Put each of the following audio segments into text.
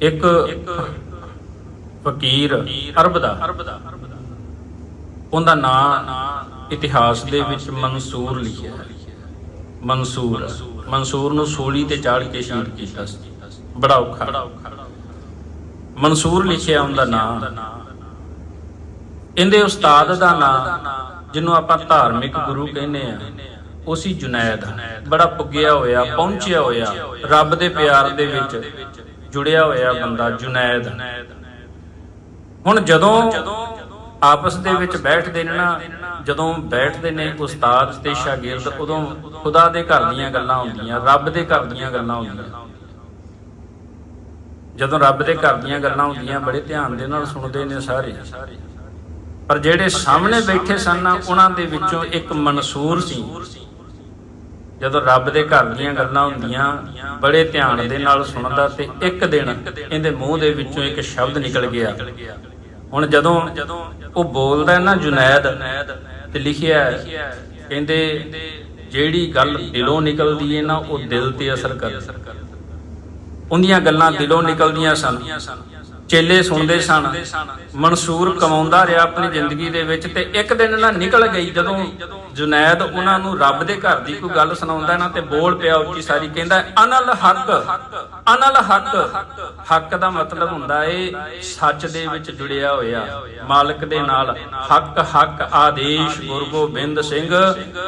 ਇੱਕ ਫਕੀਰ ਅਰਬ ਦਾ ਉਹਦਾ ਨਾਂ ਇਤਿਹਾਸ ਦੇ ਵਿੱਚ ਮਨਸੂਰ ਲਿਖਿਆ ਹੈ। ਮਨਸੂਰ। ਮਨਸੂਰ ਨੂੰ ਸੂਲੀ ਤੇ ਚਾੜ ਕੇ ਸ਼ਹੀਦ ਕੀਤਾ ਸੀ। ਬੜਾ ਔਖਾ। ਮਨਸੂਰ ਲਿਖਿਆ ਉਹਦਾ ਨਾਂ। ਇਹਦੇ ਉਸਤਾਦ ਦਾ ਨਾਂ, ਜਿਹਨੂੰ ਆਪਾਂ ਧਾਰਮਿਕ ਗੁਰੂ ਕਹਿੰਦੇ ਆ ਉਹ ਸੀ ਜੁਨੈਦ। ਬੜਾ ਪੁੱਗਿਆ ਹੋਇਆ, ਪਹੁੰਚਿਆ ਹੋਇਆ, ਰੱਬ ਦੇ ਪਿਆਰ ਦੇ ਵਿੱਚ। ਜੁੜਿਆ ਹੋਇਆ ਬੰਦਾ, ਜੁਨੈਦ। ਹੁਣ ਜਦੋਂ ਆਪਸ ਦੇ ਵਿੱਚ ਬੈਠਦੇ ਨੇ ਨਾ, ਜਦੋਂ ਬੈਠਦੇ ਨੇ ਉਸਤਾਦ ਤੇ ਸ਼ਾਗਿਰਦ, ਉਦੋਂ ਖੁਦਾ ਦੇ ਘਰ ਦੀਆਂ ਗੱਲਾਂ ਹੁੰਦੀਆਂ, ਰੱਬ ਦੇ ਘਰ ਦੀਆਂ ਗੱਲਾਂ ਹੁੰਦੀਆਂ। ਜਦੋਂ ਰੱਬ ਦੇ ਘਰ ਦੀਆਂ ਗੱਲਾਂ ਹੁੰਦੀਆਂ, ਬੜੇ ਧਿਆਨ ਦੇ ਨਾਲ ਸੁਣਦੇ ਨੇ ਸਾਰੇ। ਪਰ ਜਿਹੜੇ ਸਾਹਮਣੇ ਬੈਠੇ ਸਨ ਨਾ, ਉਹਨਾਂ ਦੇ ਵਿੱਚੋਂ ਇੱਕ ਮਨਸੂਰ ਸੀ। ਜਦੋਂ ਰੱਬ ਦੇ ਘਰ ਦੀਆਂ ਗੱਲਾਂ ਹੁੰਦੀਆਂ, ਬੜੇ ਧਿਆਨ ਦੇ ਨਾਲ ਸੁਣਦਾ ਤੇ ਇੱਕ ਦਿਨ ਇਹਦੇ ਮੂੰਹ ਦੇ ਵਿੱਚੋਂ ਇੱਕ ਸ਼ਬਦ ਨਿਕਲ ਗਿਆ। ਹੁਣ ਜਦੋਂ ਉਹ ਬੋਲਦਾ ਨਾ ਜੁਨੈਦ ਤੇ ਲਿਖਿਆ ਕਹਿੰਦੇ ਜਿਹੜੀ ਗੱਲ ਦਿਲੋਂ ਨਿਕਲਦੀ ਏ ਨਾ, ਉਹ ਦਿਲ ਤੇ ਅਸਰ ਕਰਦੀ ਉਹਦੀਆਂ ਗੱਲਾਂ ਦਿਲੋਂ ਨਿਕਲਦੀਆਂ ਸਨ। ਚੇਲੇ ਸੁਣਦੇ ਸਨ, ਮਨਸੂਰ ਕਮਾਉਂਦਾ ਰਿਹਾ ਆਪਣੀ ਜ਼ਿੰਦਗੀ ਦੇ ਵਿੱਚ ਤੇ ਇੱਕ ਦਿਨ ਨਾ ਨਿਕਲ ਗਈ ਜਦੋਂ ਜੁਨੈਦ ਉਹਨਾਂ ਨੂੰ ਰੱਬ ਦੇ ਘਰ ਦੀ ਕੋਈ ਗੱਲ ਸੁਣਾਉਂਦਾ ਨਾ ਤੇ ਬੋਲ ਪਿਆ ਉੱਚੀ ਸਾਰੀ, ਕਹਿੰਦਾ, ਅਨਲ ਹੱਕ ਅਨਲ ਹੱਕ। ਹੱਕ ਦਾ ਮਤਲਬ ਹੁੰਦਾ ਏ ਸੱਚ ਦੇ ਵਿੱਚ ਜੁੜਿਆ ਹੋਇਆ। ਮਾਲਕ ਦੇ ਨਾਲ ਹੱਕ ਹੱਕ, ਆਦੇਸ਼, ਗੁਰੂ ਗੋਬਿੰਦ ਸਿੰਘ।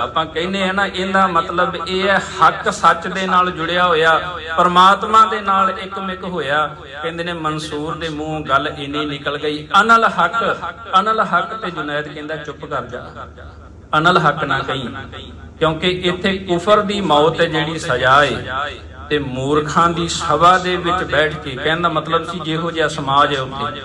ਆਪਾਂ ਕਹਿੰਦੇ ਆ ਨਾ, ਇਹਦਾ ਮਤਲਬ ਇਹ ਹੈ ਹੱਕ ਸੱਚ ਦੇ ਨਾਲ ਜੁੜਿਆ ਹੋਇਆ, ਪਰਮਾਤਮਾ ਦੇ ਨਾਲ ਇੱਕਮਿਕ ਹੋਇਆ। ਕਹਿੰਦੇ ਨੇ ਮਨਸੂਰ ਦੇ ਮੂੰਹ ਗੱਲ ਇੰਨੀ ਨਿਕਲ ਗਈ, ਅਨਲ ਹੱਕ ਅਨਲ ਹੱਕ। ਤੇ ਜੁਨੈਦ ਕਹਿੰਦਾ, ਚੁੱਪ ਕਰ ਜਾ। ਅਨਲ ਹੱਕ ਨਾ ਕਹੀਂ, ਕਿਉਂਕਿ ਇੱਥੇ ਕੁਫਰ ਦੀ ਮੌਤ ਹੈ ਜਿਹੜੀ ਸਜ਼ਾ ਹੈ ਤੇ ਮੂਰਖਾਂ ਦੀ ਸਭਾ ਦੇ ਵਿੱਚ ਬੈਠ ਕੇ ਕਹਿੰਦਾ ਮਤਲਬ ਸੀ ਜਿਹੋ ਜਿਹਾ ਸਮਾਜ ਹੈ ਉੱਥੇ।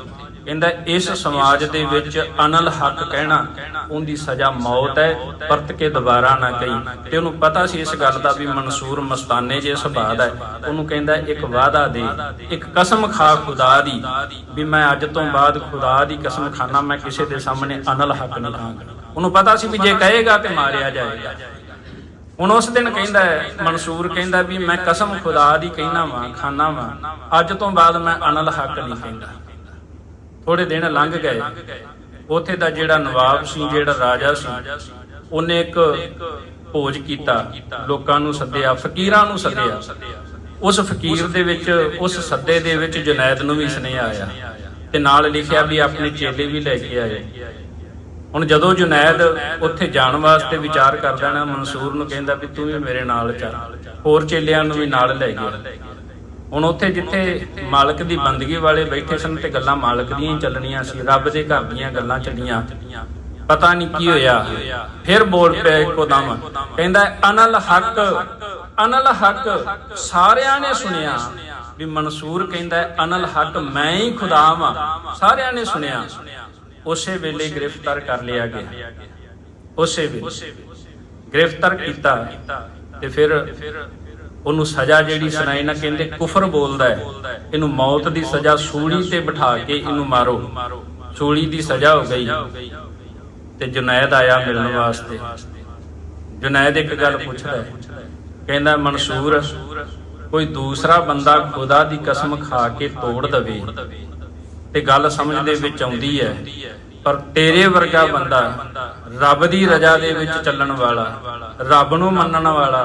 ਕਹਿੰਦਾ ਇਸ ਸਮਾਜ ਦੇ ਵਿੱਚ ਅਨਲ ਹੱਕ ਕਹਿਣਾ, ਉਹਦੀ ਸਜ਼ਾ ਮੌਤ ਹੈ, ਪਰਤ ਕੇ ਦੁਬਾਰਾ ਨਾ ਕਹੀ। ਤੇ ਉਹਨੂੰ ਪਤਾ ਸੀ ਇਸ ਗੱਲ ਦਾ ਵੀ ਮਨਸੂਰ ਮਸਤਾਨੇ ਜੇ ਸੁਭਾਅ ਦਾ ਹੈ। ਉਹਨੂੰ ਕਹਿੰਦਾ, ਇੱਕ ਵਾਅਦਾ ਦੇ, ਇੱਕ ਕਸਮ ਖਾ ਖੁਦਾ ਦੀ, ਵੀ ਮੈਂ ਅੱਜ ਤੋਂ ਬਾਅਦ ਖੁਦਾ ਦੀ ਕਸਮ ਖਾਣਾ ਮੈਂ ਕਿਸੇ ਦੇ ਸਾਹਮਣੇ ਅਨਲ ਹੱਕ ਨਹੀਂ ਕਹਾਂਗਾ ਉਹਨੂੰ ਪਤਾ ਸੀ ਵੀ ਜੇ ਕਹੇਗਾ ਤੇ ਮਾਰਿਆ ਜਾਏਗਾ। ਹੁਣ ਉਸ ਦਿਨ ਕਹਿੰਦਾ ਮਨਸੂਰ ਕਹਿੰਦਾ ਵੀ ਮੈਂ ਕਸਮ ਖੁਦਾ ਦੀ ਕਹਿਣਾ ਵਾਂ ਖਾਣਾ ਵਾਂ। ਅੱਜ ਤੋਂ ਬਾਅਦ ਮੈਂ ਅਨਲ ਹੱਕ ਨਹੀਂ ਕਹਿੰਦਾ। ਥੋੜੇ ਦਿਨ ਲੰਘ ਗਏ। ਉਥੇ ਦਾ ਜਿਹੜਾ ਨਵਾਬ ਸੀ, ਜਿਹੜਾ ਰਾਜਾ ਸੀ, ਉਹਨੇ ਇੱਕ ਭੋਜ ਕੀਤਾ। ਲੋਕਾਂ ਨੂੰ ਸੱਦਿਆ, ਫਕੀਰਾਂ ਨੂੰ ਸੱਦਿਆ। ਉਸ ਫਕੀਰ ਦੇ ਵਿੱਚ, ਉਸ ਸੱਦੇ ਦੇ ਵਿੱਚ ਜੁਨੈਦ ਨੂੰ ਵੀ ਸੁਨੇਹਾ ਆਇਆ। ਤੇ ਨਾਲ ਲਿਖਿਆ ਵੀ ਆਪਣੇ ਚੇਲੇ ਵੀ ਲੈ ਕੇ ਆਏ। ਹੁਣ ਜਦੋਂ ਜੁਨੈਦ ਉੱਥੇ ਜਾਣ ਵਾਸਤੇ ਵਿਚਾਰ ਕਰਦਾ ਨਾ, ਮਨਸੂਰ ਨੂੰ ਕਹਿੰਦਾ ਵੀ ਤੂੰ ਵੀ ਮੇਰੇ ਨਾਲ ਚੱਲ। ਹੋਰ ਚੇਲਿਆਂ ਨੂੰ ਵੀ ਨਾਲ ਲੈ ਗਿਆ। ਹੁਣ ਉੱਥੇ ਜਿੱਥੇ ਮਾਲਕ ਦੀ ਬੰਦਗੀ ਵਾਲੇ ਬੈਠੇ ਸਨ ਤੇ ਗੱਲਾਂ ਮਾਲਕ ਦੀਆਂ ਹੀ ਚੱਲਣੀਆਂ ਸੀ, ਰੱਬ ਦੇ ਘਰ ਦੀਆਂ ਗੱਲਾਂ ਚੱਲੀਆਂ। ਪਤਾ ਨਹੀਂ ਕੀ ਹੋਇਆ। ਫਿਰ ਬੋਲ ਪਿਆ ਇੱਕੋ ਦਮ। ਕਹਿੰਦਾ, ਅਨਲ ਹੱਕ ਅਨਲ ਹੱਕ ਸਾਰਿਆਂ ਨੇ ਸੁਣਿਆ। ਵੀ ਮਨਸੂਰ ਕਹਿੰਦਾ, ਅਨਲ ਹੱਕ ਮੈਂ ਹੀ ਖੁਦਾ ਵਾਂ। ਸਾਰਿਆਂ ਨੇ ਸੁਣਿਆ। ਉਸੇ ਵੇਲੇ ਗ੍ਰਿਫਤਾਰ ਕਰ ਲਿਆ ਗਿਆ। ਉਸੇ ਵੇਲੇ ਗ੍ਰਿਫਤਾਰ ਕੀਤਾ ਤੇ ਫਿਰ ਉਹਨੂੰ ਸਜ਼ਾ ਜਿਹੜੀ ਸੁਣਾਈ ਨਾ ਕਹਿੰਦੇ ਕੁਫਰ ਬੋਲਦਾ ਹੈ। ਇਹਨੂੰ ਮੌਤ ਦੀ ਸਜ਼ਾ ਸੂਲੀ ਤੇ ਬਿਠਾ ਕੇ ਇਹਨੂੰ ਮਾਰੋ। ਸੂਲੀ ਦੀ ਸਜ਼ਾ ਹੋ ਗਈ। ਤੇ ਜੁਨੈਦ ਆਇਆ ਮਿਲਣ ਵਾਸਤੇ। ਜੁਨੈਦ ਇੱਕ ਗੱਲ ਪੁੱਛਦਾ ਕਹਿੰਦਾ, ਮਨਸੂਰ, ਕੋਈ ਦੂਸਰਾ ਬੰਦਾ ਖੁਦਾ ਦੀ ਕਸਮ ਖਾ ਕੇ ਤੋੜ ਦਵੇ। ਤੇ ਗੱਲ ਸਮਝ ਦੇ ਵਿੱਚ ਆਉਂਦੀ ਹੈ। ਪਰ ਤੇਰੇ ਵਰਗਾ ਬੰਦਾ ਰੱਬ ਦੀ ਰਜ਼ਾ ਦੇ ਵਿੱਚ ਚੱਲਣ ਵਾਲਾ, ਰੱਬ ਨੂੰ ਮੰਨਣ ਵਾਲਾ,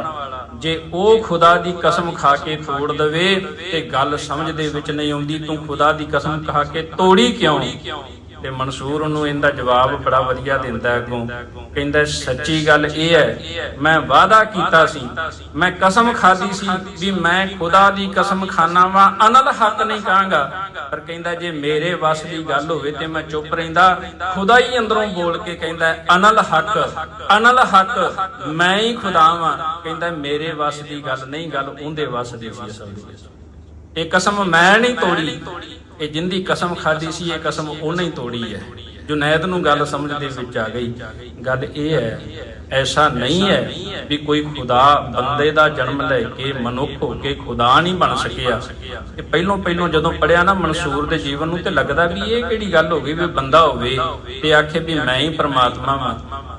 ਜੇ ਉਹ ਖੁਦਾ ਦੀ ਕਸਮ ਖਾ ਕੇ ਤੋੜ ਦਵੇ ਤੇ ਗੱਲ ਸਮਝ ਦੇ ਵਿੱਚ ਨਹੀਂ ਆਉਂਦੀ, ਤੂੰ ਖੁਦਾ ਦੀ ਕਸਮ ਖਾ ਕੇ ਤੋੜੀ ਕਿਉਂ? ਤੇ ਮਨਸੂਰ ਉਹਨੂੰ ਇਹਦਾ ਜਵਾਬ ਬੜਾ ਵਧੀਆ ਦਿੰਦਾ ਅੱਗੋਂ। ਕਹਿੰਦਾ, ਸੱਚੀ ਗੱਲ ਇਹ ਹੈ, ਮੈਂ ਵਾਅਦਾ ਕੀਤਾ ਸੀ। ਮੈਂ ਕਸਮ ਖਾਦੀ ਸੀ ਵੀ ਮੈਂ ਖੁਦਾ ਦੀ ਕਸਮ ਖਾਣਾ ਵਾਂ, ਅਨਲ ਹੱਕ ਨਹੀਂ ਕਹਾਂਗਾ। ਪਰ ਕਹਿੰਦਾ, ਜੇ ਮੇਰੇ ਵੱਸ ਦੀ ਗੱਲ ਹੋਵੇ ਤੇ ਮੈਂ ਚੁੱਪ ਰਹਿੰਦਾ। ਖੁਦਾ ਹੀ ਅੰਦਰੋਂ ਬੋਲ ਕੇ ਕਹਿੰਦਾ, ਅਨਲ ਹੱਕ ਅਨਲ ਹੱਕ, ਮੈਂ ਹੀ ਖੁਦਾ ਵਾਂ। ਕਹਿੰਦਾ, ਮੇਰੇ ਵੱਸ ਦੀ ਗੱਲ ਨਹੀਂ, ਗੱਲ ਉਹਦੇ ਵੱਸ ਦੀ ਸੀ ਅਸਲ ਦੇ। ਵਿੱਚ ਇਹ ਕਸਮ ਮੈਂ ਨਹੀਂ ਤੋੜੀ। ਇਹ ਜਿੰਦੀ ਕਸਮ ਖਾਦੀ ਸੀ ਇਹ ਕਸਮ ਉਹਨੇ ਹੀ ਤੋੜੀ ਹੈ। ਜੁਨੈਦ ਨੂੰ ਗੱਲ ਸਮਝ ਦੇ ਵਿੱਚ ਆ ਗਈ। ਗੱਲ ਇਹ ਹੈ ਐਸਾ ਨਹੀਂ ਹੈ ਵੀ ਕੋਈ ਖੁਦਾ ਬੰਦੇ ਦਾ ਜਨਮ ਲੈ ਕੇ ਮਨੁੱਖ ਹੋ ਕੇ ਖੁਦਾ ਨਹੀਂ ਬਣ ਸਕਿਆ। ਇਹ ਪਹਿਲੋਂ ਪਹਿਲੋਂ ਜਦੋਂ ਪੜਿਆ ਨਾ ਮਨਸੂਰ ਦੇ ਜੀਵਨ ਨੂੰ ਤੇ ਲੱਗਦਾ ਵੀ ਇਹ ਕਿਹੜੀ ਗੱਲ ਹੋ ਗਈ ਵੀ ਬੰਦਾ ਹੋਵੇ ਤੇ ਆਖੇ ਵੀ ਮੈਂ ਹੀ ਪ੍ਰਮਾਤਮਾ ਵਾਂ।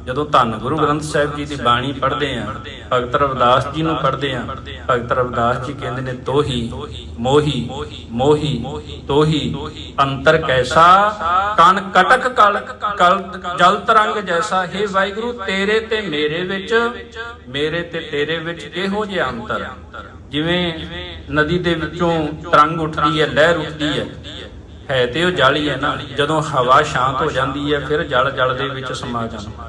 ਜਦੋਂ ਧੰਨ ਗੁਰੂ ਗ੍ਰੰਥ ਸਾਹਿਬ ਜੀ ਦੀ ਬਾਣੀ ਪੜ੍ਹਦੇ ਆ ਭਗਤ ਰਵਿਦਾਸ ਜੀ ਨੂੰ ਪੜ੍ਹਦੇ ਆ ਭਗਤ ਰਵਿਦਾਸ ਜੀ ਕਹਿੰਦੇ ਨੇ, ਤੋਹੀ, ਮੋਹੀ ਮੋਹੀ, ਤੋਹੀ, ਅੰਤਰ ਕੈਸਾ ਕਨ ਕਟਕ ਕਲ ਕਲ ਜਲ ਤਰੰਗ ਜੈਸਾ, ਹੈ ਵਾਹਿਗੁਰੂ, ਤੇਰੇ ਤੇ ਮੇਰੇ ਵਿੱਚ, ਮੇਰੇ ਤੇ ਤੇਰੇ ਵਿੱਚ ਇਹੋ ਜਿਹਾ ਅੰਤਰ? ਜਿਵੇਂ ਨਦੀ ਦੇ ਵਿੱਚੋਂ ਤਰੰਗ ਉੱਠਦੀ ਹੈ, ਲਹਿਰ ਉੱਠਦੀ ਹੈ ਹੈ ਤੇ ਉਹ ਜਲ ਹੀ ਹੈ ਨਾ, ਜਦੋਂ ਹਵਾ ਸ਼ਾਂਤ ਹੋ ਜਾਂਦੀ ਹੈ, ਫਿਰ ਜਲ ਜਲ ਦੇ ਵਿੱਚ ਸਮਾ ਜਾਂਦਾ।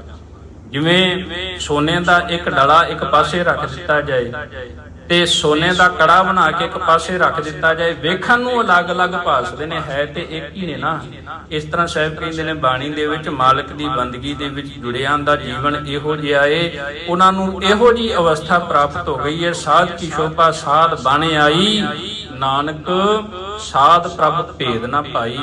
ਜਿਵੇਂ ਸੋਨੇ ਦਾ ਇੱਕ ਡਲਾ ਇੱਕ ਪਾਸੇ ਰੱਖ ਦਿੱਤਾ ਜਾਏ ਤੇ ਸੋਨੇ ਦਾ ਕੜਾ ਬਣਾ ਕੇ ਇੱਕ ਪਾਸੇ ਰੱਖ ਦਿੱਤਾ ਜਾਏ, ਵੇਖਣ ਨੂੰ ਅਲੱਗ-ਅਲੱਗ ਭਾਸਦੇ ਨੇ, ਹੈ ਤੇ ਇੱਕ ਹੀ ਨੇ ਨਾ। ਇਸ ਤਰ੍ਹਾਂ ਸਾਹਿਬ ਕਹਿੰਦੇ ਨੇ, ਬਾਣੀ ਦੇ ਵਿੱਚ ਮਾਲਕ ਦੀ ਬੰਦਗੀ ਦੇ ਵਿੱਚ ਜੁੜਿਆਂ ਦਾ ਜੀਵਨ ਇਹੋ ਜਿਹਾ ਏ। ਉਹਨਾਂ ਨੂੰ ਇਹੋ ਜੀ ਅਵਸਥਾ ਪ੍ਰਾਪਤ ਹੋ ਗਈ ਹੈ ਸਾਧ ਕੀ ਸ਼ੋਭਾ, ਸਾਧ ਬਣ ਆਈ। ਨਾਨਕ, ਸਾਧ ਪ੍ਰਭ ਭੇਦ ਨਾ ਭਾਈ